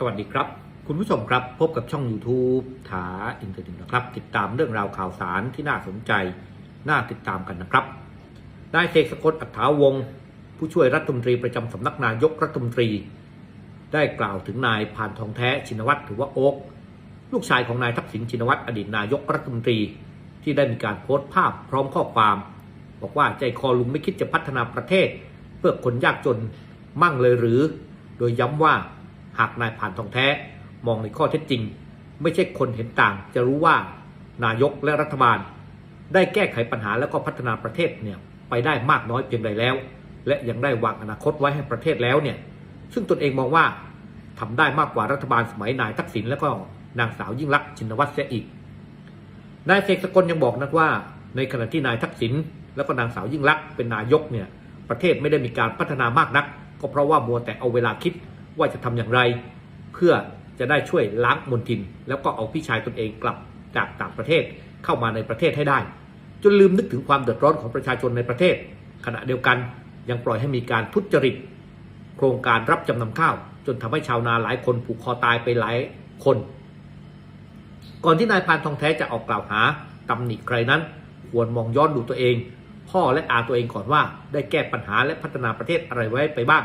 สวัสดีครับ คุณผู้ชมครับพบกับช่อง YouTube ถาอินเทอร์เน็ตนะครับ ติดตามเรื่องราวข่าวสารที่น่าสนใจ น่าติดตามกันนะครับนายเสกสกลอัฏฐาวงศ์ผู้ช่วยรัฐมนตรีประจำสำนักนายกรัฐมนตรี ได้กล่าวถึงนายพานทองแท้ชินวัตรหรือว่าโอ๊กลูกชายของนายทักษิณชินวัตรอดีตนายกรัฐมนตรี ที่ได้มีการโพสต์ภาพพร้อมข้อความ บอกว่าใจคอลุงไม่คิดจะพัฒนาประเทศ เพื่อคนยากจนมั่งเลยหรือ โดยย้ำว่า หากนายผ่านทองแท้ มองในข้อเท็จจริง ไม่ใช่คนเห็นต่าง จะรู้ว่านายกและรัฐบาล ได้แก้ไขปัญหาและก็พัฒนาประเทศเนี่ยไปได้มากน้อยเพียงใดแล้ว และยังได้วางอนาคตไว้ให้ประเทศแล้วเนี่ยซึ่งตนเองมองว่าทำได้มากกว่ารัฐบาลสมัยนายทักษิณและก็นางสาวยิ่งลักษณ์ชินวัตรเสียอีกนายเสกสกลยังบอกนะว่า ในขณะที่นายทักษิณแล้วก็นางสาวยิ่งลักษณ์เป็นนายกเนี่ยประเทศไม่ได้มีการพัฒนามากนัก ก็เพราะว่ามัวแต่เอาเวลาคิด ว่าจะทำอย่างไร เพื่อจะได้ช่วยล้างมลทิน แล้วก็เอาพี่ชายตนเองกลับจากต่างประเทศเข้ามาในประเทศให้ได้ จนลืมนึกถึงความเดือดร้อนของประชาชนในประเทศ ขณะเดียวกันยังปล่อยให้มีการทุจริต โครงการรับจำนำข้าว จนทำให้ชาวนาหลายคนผูกคอตายไปหลายคน ก่อนที่นายพานทองแท้จะออกกล่าวหาตำหนิใครนั้น ควรมองย้อนดูตัวเอง พ่อและอาตัวเองก่อนว่าได้แก้ปัญหาและพัฒนาประเทศอะไรไว้ไปบ้าง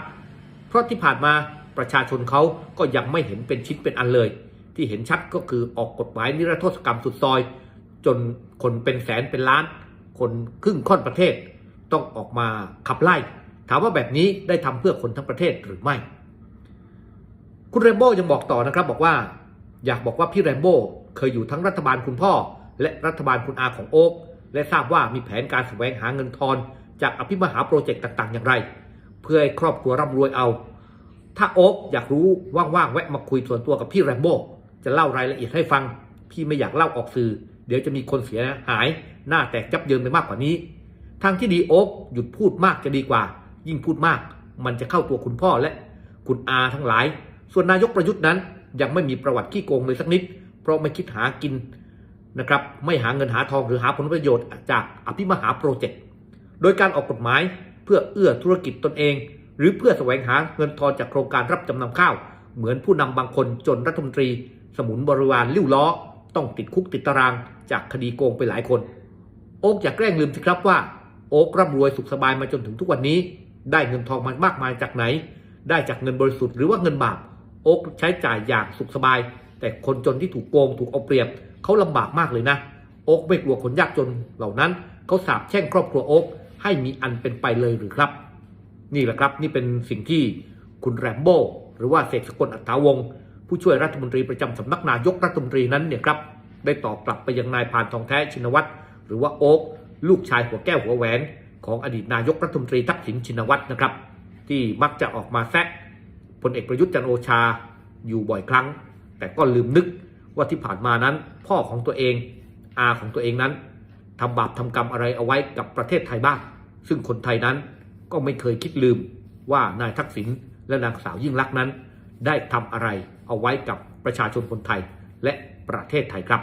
เพราะที่ผ่านมา ประชาชนเขาก็ยังไม่เห็นเป็นชิ้นเป็นอันเลย ที่เห็นชัดก็คือออกกฎหมายนิรโทษกรรมสุดซอย จนคนเป็นแสนเป็นล้าน คนครึ่งค่อนประเทศ ต้องออกมาขับไล่ ถามว่าแบบนี้ได้ทำเพื่อคนทั้งประเทศหรือไม่ คุณเรมโบ้ยังบอกต่อนะครับบอกว่า อยากบอกว่าพี่แรมโบ้เคยอยู่ทั้งรัฐบาลคุณพ่อ และรัฐบาลคุณอาของโอ๊กและทราบว่ามีแผนการแสวงหาเงินทอนจากอภิมหาโปรเจกต์ต่าง ๆ อย่างไร เพื่อให้ครอบครัวร่ำรวยเอา ถ้าโอ๊กอยากรู้ว่างๆแวะมาคุยส่วนตัวกับพี่แรมโบ้จะเล่ารายละเอียดให้ฟัง พี่ไม่อยากเล่าออกสื่อ เดี๋ยวจะมีคนเสียหาย หน้าแตกจับเยินไปมากกว่านี้ ทางที่ดีโอ๊กหยุดพูดมากจะดีกว่า ยิ่งพูดมาก มันจะเข้าตัวคุณพ่อและ คุณอาทั้งหลาย ส่วนนายกประยุทธ์นั้น ยังไม่มีประวัติขี้โกงเลยสักนิด เพราะไม่คิดหากินนะครับไม่หาเงินหาทองหรือหาผลประโยชน์จากอภิมหาโปรเจกต์โดยการออกกฎหมายเพื่อเอื้อธุรกิจตนเอง หรือเพื่อแสวงหาเงินทอนจากโครงการรับจำนำข้าว เหมือนผู้นำบางคนจนรัฐมนตรี สมุนบริวารลิ้วล้อ ต้องติดคุกติดตารางจากคดีโกงไปหลายคน โอ๊กอย่าแกล้งลืมสิครับว่า โอ๊กร่ำรวยสุขสบายมาจนถึงทุกวันนี้ ได้เงินทองมามากมายจากไหน ได้จากเงินบริสุทธิ์หรือว่าเงินบาปโอ๊กใช้จ่ายอย่างสุขสบาย แต่คนจนที่ถูกโกงถูกเอาเปรียบเขาลำบากมากเลยนะ โอ๊กไม่กลัวคนยากจนเหล่านั้นเขาสาบแช่งครอบครัวโอ๊กให้มีอันเป็นไปเลยหรือครับ นี่แหละครับนี่เป็นสิ่งที่คุณแรมโบ้หรือว่าเสกสกลอัฏฐาวง ผู้ช่วยรัฐมนตรีประจำสำนักนายกรัฐมนตรีนั้นเนี่ยครับได้ตอบกลับไปยังนายพานทองแท้ชินวัตรหรือว่าโอ๊กลูกชายหัวแก้วหัวแหวน ของอดีตนายกรัฐมนตรีทักษิณชินวัตรนะครับ ที่มักจะออกมาแซะพลเอกประยุทธ์จันโอชาอยู่บ่อยครั้ง แต่ก็ลืมนึกว่าที่ผ่านมานั้น พ่อของตัวเองอาของตัวเองนั้นทำบาปทำกรรมอะไรเอาไว้กับประเทศไทยบ้างซึ่งคนไทยนั้น ก็ไม่เคยคิดลืมว่านายทักษิณและนางสาวยิ่งลักษณ์นั้น ได้ทำอะไรเอาไว้กับประชาชนคนไทยและประเทศไทยครับ